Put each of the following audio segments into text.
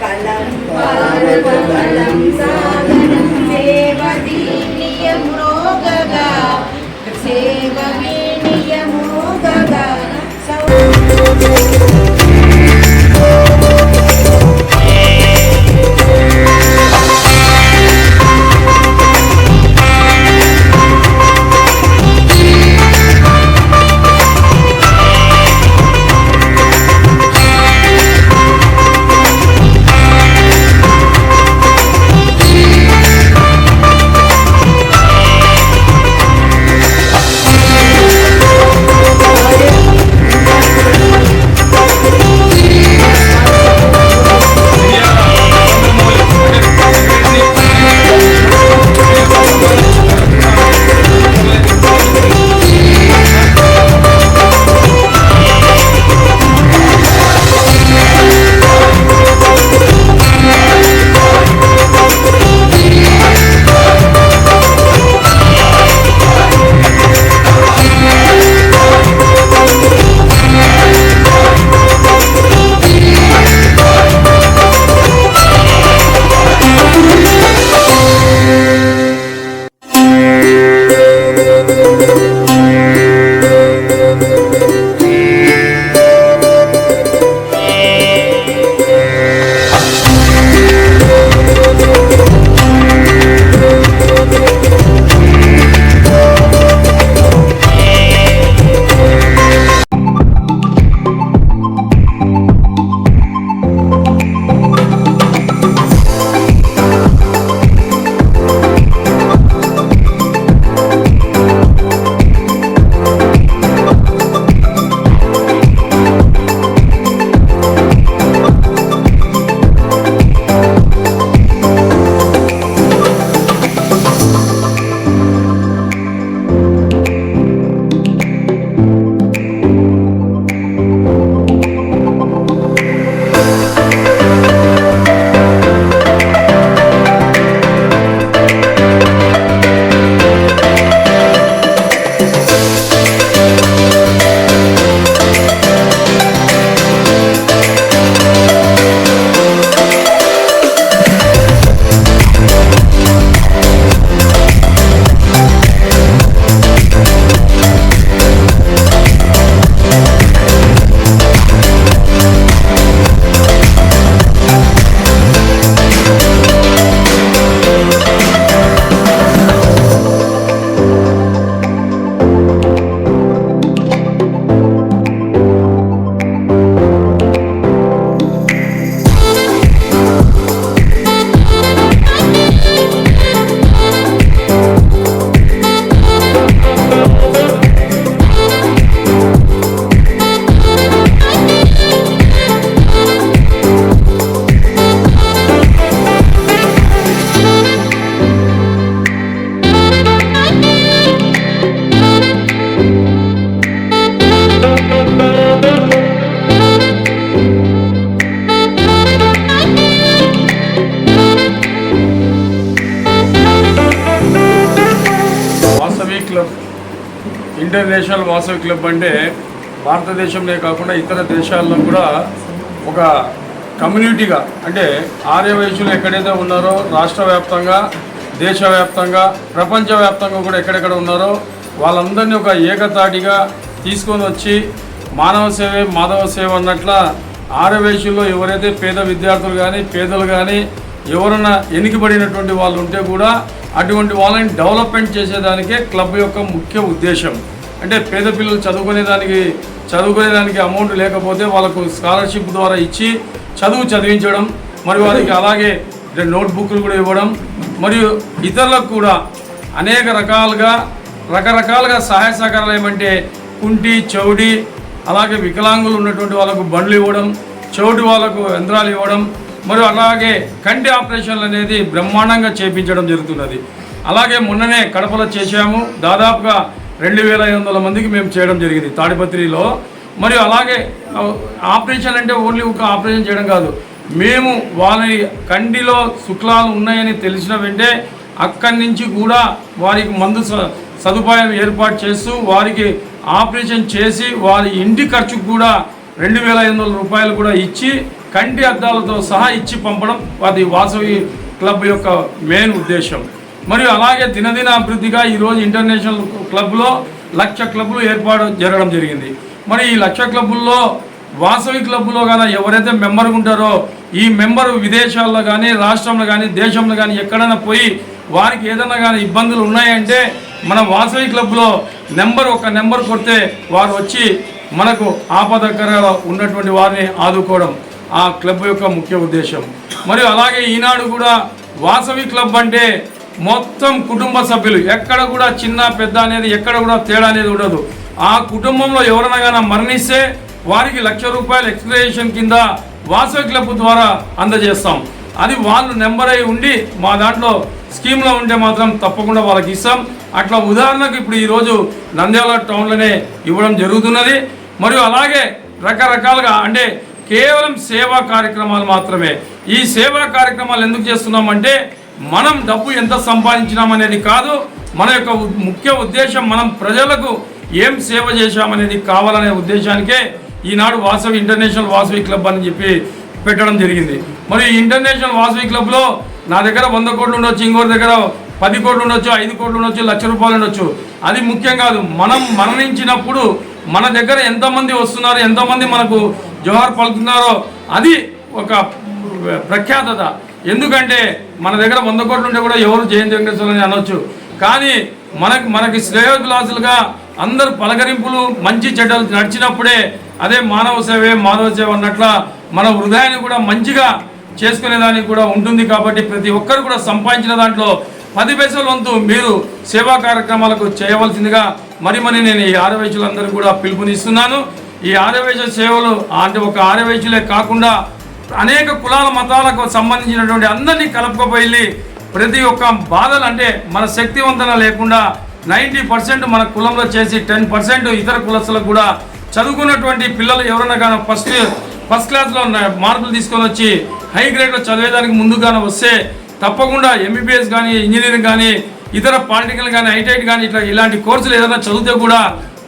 Kalam, Kalam, Kalam, international Vasavi club అంటే భారతదేశంలో కాకుండా ఇతర దేశాల్లో కూడా ఒక కమ్యూనిటీగా అంటే ఆర్యవైశ్యులు ఎక్కడైతే ఉన్నారో రాష్ట్ర వ్యాప్తంగా దేశవ్యాప్తంగా ప్రపంచవ్యాప్తంగా కూడా ఎక్కడెక్కడ ఉన్నారో వాళ్ళందరినీ ఒక ఏకతాటిగా తీసుకొని వచ్చి మానవ సేవే మాధవ సేవ అన్నట్ల ఆరవేశుల్లో ఎవరైతే పేద విద్యార్థులు కానీ పేదలు కానీ ఎవరన్నా ఎన్నికబడినటువంటి వాళ్ళు ఉంటే కూడా అటువంటి వాళ్ళని డెవలప్మెంట్ చేసేదానికే క్లబ్ యొక్క ముఖ్య ఉద్దేశం. అంటే పేద పిల్లలు చదువుకునేదానికి చదువుకునేదానికి అమౌంట్ లేకపోతే వాళ్ళకు స్కాలర్షిప్ ద్వారా ఇచ్చి చదువు చదివించడం మరియు వారికి అలాగే నోట్బుక్లు కూడా ఇవ్వడం మరియు ఇతరులకు కూడా అనేక రకాలుగా రకరకాలుగా సహాయ సహకారాలు ఏమంటే కుంటి చౌడి అలాగే వికలాంగులు ఉన్నటువంటి వాళ్ళకు బండ్లు ఇవ్వడం చౌటి వాళ్ళకు యంత్రాలు ఇవ్వడం మరియు అలాగే కంటి ఆపరేషన్లు అనేది బ్రహ్మాండంగా చేపించడం జరుగుతున్నది. అలాగే మొన్ననే కడపలో చేశాము. దాదాపుగా రెండు వేల ఐదు వందల మందికి మేము చేయడం జరిగింది తాడిపత్రిలో. మరియు అలాగే ఆపరేషన్ అంటే ఓన్లీ ఒక ఆపరేషన్ చేయడం కాదు. మేము వారి కండిలో శుక్లాలు ఉన్నాయని తెలిసిన వెంటే అక్కడి నుంచి కూడా వారికి మందు స- సదుపాయం ఏర్పాటు చేస్తూ వారికి ఆపరేషన్ చేసి వారి ఇంటి ఖర్చుకు కూడా రెండు వేల ఐదు వందల రూపాయలు కూడా ఇచ్చి కంటి అద్దాలతో సహా ఇచ్చి పంపడం అది వాసవి క్లబ్ యొక్క మెయిన్ ఉద్దేశం. మరియు అలాగే దినదిన అభివృద్ధిగా ఈరోజు ఇంటర్నేషనల్ క్లబ్లో లక్ష క్లబ్లు ఏర్పాటు జరగడం జరిగింది. మరి ఈ లక్ష క్లబ్బుల్లో వాసవి క్లబ్లో కానీ ఎవరైతే మెంబర్ ఉంటారో ఈ మెంబరు విదేశాల్లో కానీ రాష్ట్రంలో కానీ దేశంలో కానీ ఎక్కడైనా పోయి వారికి ఏదైనా కానీ ఇబ్బందులు ఉన్నాయంటే మన వాసవి క్లబ్లో నెంబర్ ఒక నెంబర్ కొడితే వారు వచ్చి మనకు ఆపదకరంగా ఉన్నటువంటి వారిని ఆదుకోవడం ఆ క్లబ్ యొక్క ముఖ్య ఉద్దేశం. మరియు అలాగే ఈనాడు కూడా వాసవి క్లబ్ అంటే మొత్తం కుటుంబ సభ్యులు. ఎక్కడ కూడా చిన్న పెద్ద అనేది ఎక్కడ కూడా తేడా అనేది ఉండదు. ఆ కుటుంబంలో ఎవరైనా మరణిస్తే వారికి లక్ష రూపాయలు ఎక్స్ప్లెనేషన్ కింద వాసవి క్లబ్ ద్వారా అందజేస్తాం. అది వాళ్ళు నెంబర్ అయి ఉండి మా దాంట్లో స్కీమ్లో ఉంటే మాత్రం తప్పకుండా వాళ్ళకి ఇస్తాం. అట్లా ఉదాహరణకు ఇప్పుడు ఈరోజు నంద్యాల టౌన్లోనే ఇవ్వడం జరుగుతున్నది. మరియు అలాగే రకరకాలుగా అంటే కేవలం సేవా కార్యక్రమాలు మాత్రమే. ఈ సేవా కార్యక్రమాలు ఎందుకు చేస్తున్నామంటే మనం డబ్బు ఎంత సంపాదించినామనేది కాదు మన యొక్క ముఖ్య ఉద్దేశం మనం ప్రజలకు ఏం సేవ చేశామనేది కావాలనే ఉద్దేశానికే ఈనాడు వాసవి ఇంటర్నేషనల్ వాసవి క్లబ్ అని చెప్పి పెట్టడం జరిగింది. మరి ఇంటర్నేషనల్ వాసవి క్లబ్లో నా దగ్గర వంద కోట్లు ఉండొచ్చు ఇంకోటి దగ్గర పది కోట్లు ఉండొచ్చు ఐదు కోట్లు ఉండొచ్చు లక్ష రూపాయలు ఉండొచ్చు. అది ముఖ్యం కాదు. మనం మరణించినప్పుడు మన దగ్గర ఎంతమంది వస్తున్నారు ఎంతమంది మనకు జోహార్ పలుకుతున్నారో అది ఒక ప్రఖ్యాతత. ఎందుకంటే మన దగ్గర వంద కోట్లు ఉంటే కూడా ఎవరు జయంతి వెంకటేశ్వర అని అనొచ్చు. కానీ మనకు మనకి శ్రేయోభిలాసులుగా అందరు పలకరింపులు మంచి చెడ్డలు నడిచినప్పుడే అదే మానవ సేవే మానవ సేవ అన్నట్ల మన హృదయాన్ని కూడా మంచిగా చేసుకునేదానికి కూడా ఉంటుంది కాబట్టి ప్రతి ఒక్కరు కూడా సంపాదించిన దాంట్లో పది పైసల వంతు మీరు సేవా కార్యక్రమాలకు చేయవలసిందిగా మరి మరి నేను ఈ ఆరవైశ్యులందరూ కూడా పిలుపునిస్తున్నాను. ఈ ఆరవైశ్య సేవలు అంటే ఒక ఆరవైశ్యులే కాకుండా అనేక కులాల మతాలకు సంబంధించినటువంటి అందరినీ కలుపుకపోయి ప్రతి ఒక్క బాధలు అంటే మన శక్తివంతన లేకుండా నైంటీ పర్సెంట్ మన కులంలో చేసి టెన్ పర్సెంట్ ఇతర కులస్తులకు కూడా చదువుకున్నటువంటి పిల్లలు ఎవరైనా కానీ ఫస్ట్ ఫస్ట్ క్లాస్లో మార్కులు తీసుకొని వచ్చి హై గ్రేడ్లో చదివేదానికి ముందుగానే వస్తే తప్పకుండా ఎంబీబీఎస్ కానీ ఇంజనీరింగ్ కానీ ఇతర పాలిటికల్ కానీ ఐటైట్ కానీ ఇట్లా ఇలాంటి కోర్సులు ఏదైనా చదివితే కూడా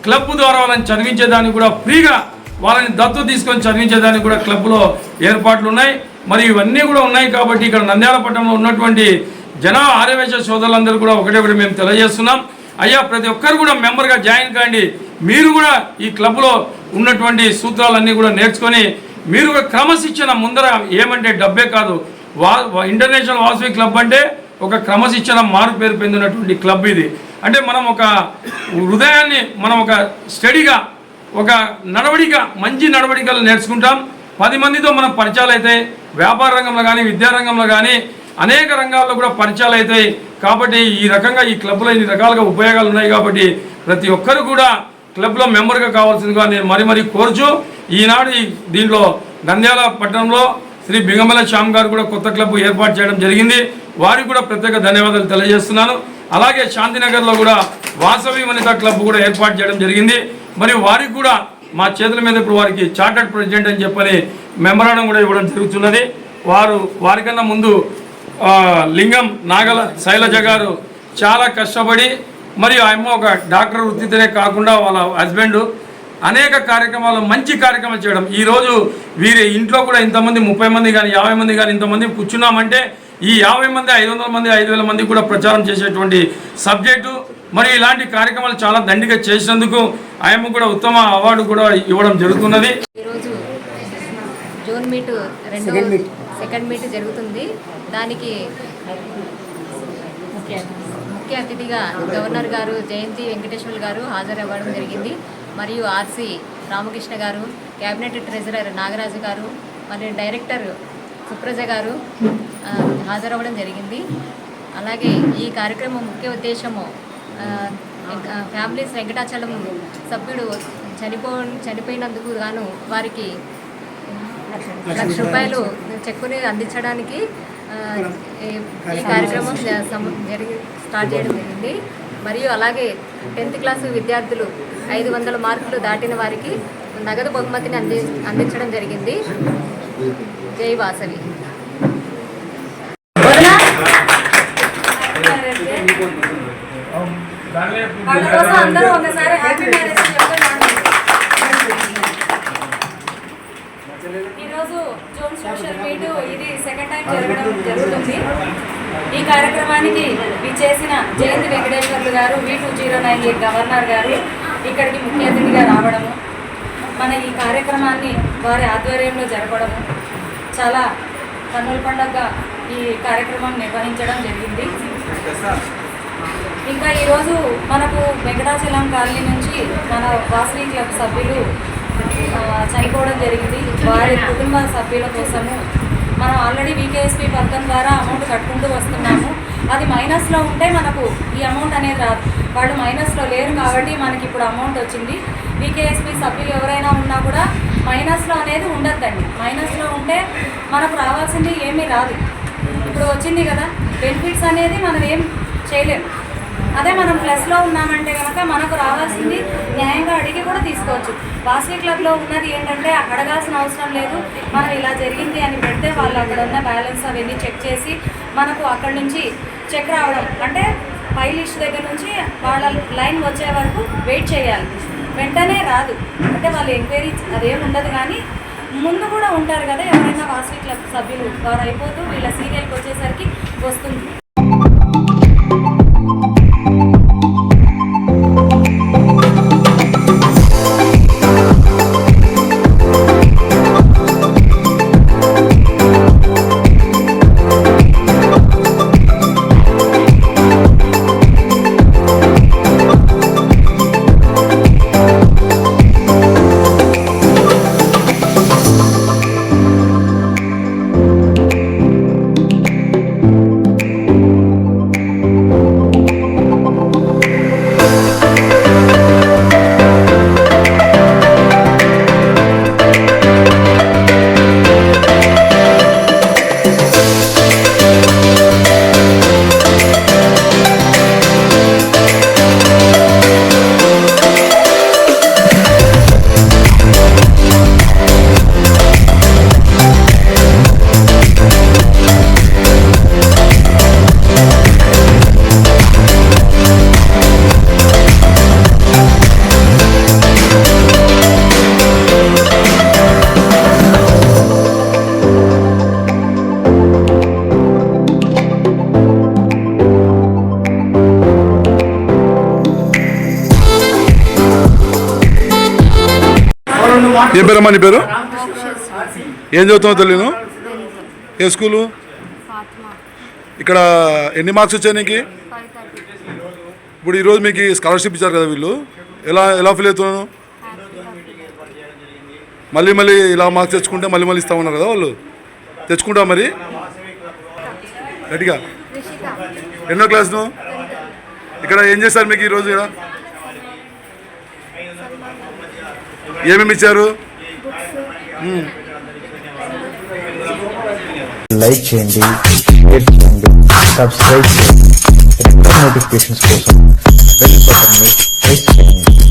క్లబ్ ద్వారా వాళ్ళని చదివించేదానికి కూడా ఫ్రీగా వాళ్ళని దత్తు తీసుకొని చదివించేదానికి కూడా క్లబ్లో ఏర్పాట్లు ఉన్నాయి. మరి ఇవన్నీ కూడా ఉన్నాయి కాబట్టి ఇక్కడ నంద్యాల పట్టణంలో ఉన్నటువంటి జన ఆర్యవేశ సోదరులందరూ కూడా ఒకటే ఒకటి మేము తెలియజేస్తున్నాం. అయ్యా ప్రతి ఒక్కరు కూడా మెంబర్గా జాయిన్ కాండి. మీరు కూడా ఈ క్లబ్లో ఉన్నటువంటి సూత్రాలన్నీ కూడా నేర్చుకొని మీరు క్రమశిక్షణ ముందర ఏమంటే డబ్బే కాదు. వా వా- ఇంటర్నేషనల్ వాసవి క్లబ్ అంటే ఒక క్రమశిక్షణ మారు పేరు పొందినటువంటి క్లబ్ ఇది. అంటే మనం ఒక హృదయాన్ని మనం ఒక స్టడీగా ఒక నడవడిక మంచి నడవడికలు నేర్చుకుంటాం. పది మందితో మనం పరిచయాలు అవుతాయి వ్యాపార రంగంలో కానీ విద్యారంగంలో కానీ అనేక రంగాల్లో కూడా పరిచయాలు అవుతాయి కాబట్టి ఈ రకంగా ఈ క్లబ్లో ఇన్ని రకాలుగా ఉపయోగాలు ఉన్నాయి కాబట్టి ప్రతి ఒక్కరు కూడా క్లబ్లో మెంబర్గా కావాల్సిందిగా నేను మరీ మరీ కోరుచు ఈనాడు దీంట్లో నంద్యాల పట్టణంలో శ్రీ బింగమల శ్యామ్ గారు కూడా కొత్త క్లబ్ ఏర్పాటు చేయడం జరిగింది. వారికి కూడా ప్రత్యేక ధన్యవాదాలు తెలియజేస్తున్నాను. అలాగే శాంతినగర్లో కూడా వాసవి వనిత క్లబ్ కూడా ఏర్పాటు చేయడం జరిగింది. మరియు వారికి కూడా మా చేతుల మీద ఇప్పుడు వారికి చార్టర్డ్ ప్రెసిడెంట్ అని చెప్పని మెమరాండం కూడా ఇవ్వడం జరుగుతున్నది. వారు వారికన్నా ముందు లింగం నాగల శైలజ గారు చాలా కష్టపడి మరియు ఆయమ్మ ఒక డాక్టర్ వృత్తితోనే కాకుండా వాళ్ళ హస్బెండ్ అనేక కార్యక్రమాలు మంచి కార్యక్రమాలు చేయడం. ఈరోజు వీరి ఇంట్లో కూడా ఇంతమంది ముప్పై మంది కానీ యాభై మంది కానీ ఇంతమంది కూర్చున్నామంటే ఈ యాభై మంది ఐదు వందల మంది ఐదు వేల మంది కూడా ప్రచారం చేసేటువంటి సబ్జెక్టు మరి ఇలాంటి కార్యక్రమాలు చాలా దండిగా చేసినందుకు ఆయమ్మ కూడా ఉత్తమ అవార్డు కూడా ఇవ్వడం జరుగుతున్నది. ఈరోజు జూన్ మీట్ రెండో సెకండ్ మీట్. జరుగుతుంది. దానికి ముఖ్య అతిథిగా గవర్నర్ గారు జయంతి వెంకటేశ్వర్లు గారు హాజరవ్వడం జరిగింది. మరియు ఆర్సి రామకృష్ణ గారు క్యాబినెట్ ట్రెజరర్ నాగరాజు గారు మరియు డైరెక్టర్ సుప్రజ గారు హాజరవ్వడం జరిగింది. అలాగే ఈ కార్యక్రమం ముఖ్య ఉద్దేశము ఫ్యామిలీస్ వెంకటాచలం సభ్యుడు చనిపో చనిపోయినందుకు గాను వారికి లక్ష రూపాయలు చెక్కుని అందించడానికి ఈ- కార్యక్రమం జరిగి స్టార్ట్ చేయడం జరిగింది. మరియు అలాగే టెన్త్ క్లాసు విద్యార్థులు ఐదు వందల మార్కులు దాటిన వారికి నగదు బహుమతిని అంది అందించడం జరిగింది. జై వాసవి. వాళ్ళ కోసం అందరూ ఒకసారి హ్యాపీ మ్యారేజ్ ఈరోజు జోన్ సోషల్ మీట్ ఇది సెకండ్ టైం జరగడం జరుగుతుంది. ఈ కార్యక్రమానికి విచ్చేసిన Jayanthi Venkateswarlu garu V two zero nine eight governor garu ఇక్కడికి ముఖ్య అతిథిగా రావడము మన ఈ కార్యక్రమాన్ని వారి ఆధ్వర్యంలో జరపడము చాలా కన్నుల పండుగగా ఈ కార్యక్రమం నిర్వహించడం జరిగింది. ఇంకా ఈరోజు మనకు వెంకటాచలం కాలనీ నుంచి మన వాసవి క్లబ్ సభ్యులు చనిపోవడం జరిగింది. వారి కుటుంబ సభ్యుల కోసము మనం ఆల్రెడీ వికేఎస్పి పథకం ద్వారా అమౌంట్ కట్టుకుంటూ వస్తున్నాము. అది మైనస్లో ఉంటే మనకు ఈ అమౌంట్ అనేది రాదు. వాళ్ళు మైనస్లో లేరు కాబట్టి మనకి ఇప్పుడు అమౌంట్ వచ్చింది. వికేఎస్పి సభ్యులు ఎవరైనా ఉన్నా కూడా మైనస్లో అనేది ఉండద్దండి. మైనస్లో ఉంటే మనకు రావాల్సింది ఏమీ రాదు. ఇప్పుడు వచ్చింది కదా బెనిఫిట్స్ అనేది మనం ఏం చేయలేము. అదే మనం ప్లస్లో ఉన్నామంటే కనుక మనకు రావాల్సింది న్యాయంగా అడిగి కూడా తీసుకోవచ్చు. వాసవి క్లబ్లో ఉన్నది ఏంటంటే అడగాల్సిన అవసరం లేదు. మనం ఇలా జరిగింది అని పెడితే వాళ్ళు అక్కడ ఉన్న బ్యాలెన్స్ అవన్నీ చెక్ చేసి మనకు అక్కడ నుంచి చెక్ రావడం. అంటే పై లిస్ట్ దగ్గర నుంచి వాళ్ళ లైన్ వచ్చే వరకు వెయిట్ చేయాలి. వెంటనే రాదు. అంటే వాళ్ళు ఎంక్వైరీ అదేం ఉండదు కానీ ముందు కూడా ఉంటారు కదా ఎవరైనా వాసవి క్లబ్ సభ్యులు వారు అయిపోతూ వీళ్ళ సీరియల్కి వచ్చేసరికి వస్తుంది. ఏం పేరమ్మా నీ పేరు? ఏం చదువుతావు తెలియను ఏ స్కూలు? ఇక్కడ ఎన్ని మార్క్స్ వచ్చాయి నీకు? ఇప్పుడు ఈరోజు మీకు స్కాలర్షిప్ ఇచ్చారు కదా వీళ్ళు. ఎలా ఎలా ఫీల్ అవుతున్నాను మళ్ళీ మళ్ళీ ఇలా మార్క్స్ తెచ్చుకుంటే మళ్ళీ మళ్ళీ ఇస్తామన్నారు కదా వాళ్ళు. తెచ్చుకుంటా మరి? గట్టిగా ఎన్నో క్లాస్ను ఇక్కడ ఏం చేస్తారు మీకు ఈరోజు ఇక్కడ? ఏమేమి ఇచ్చారు? లైక్ చేయండి చేయండి సబ్స్క్రైబ్ చేయండి. నోటిఫికేషన్స్ కోసం బెల్ బటన్ ప్రెస్ చేయండి.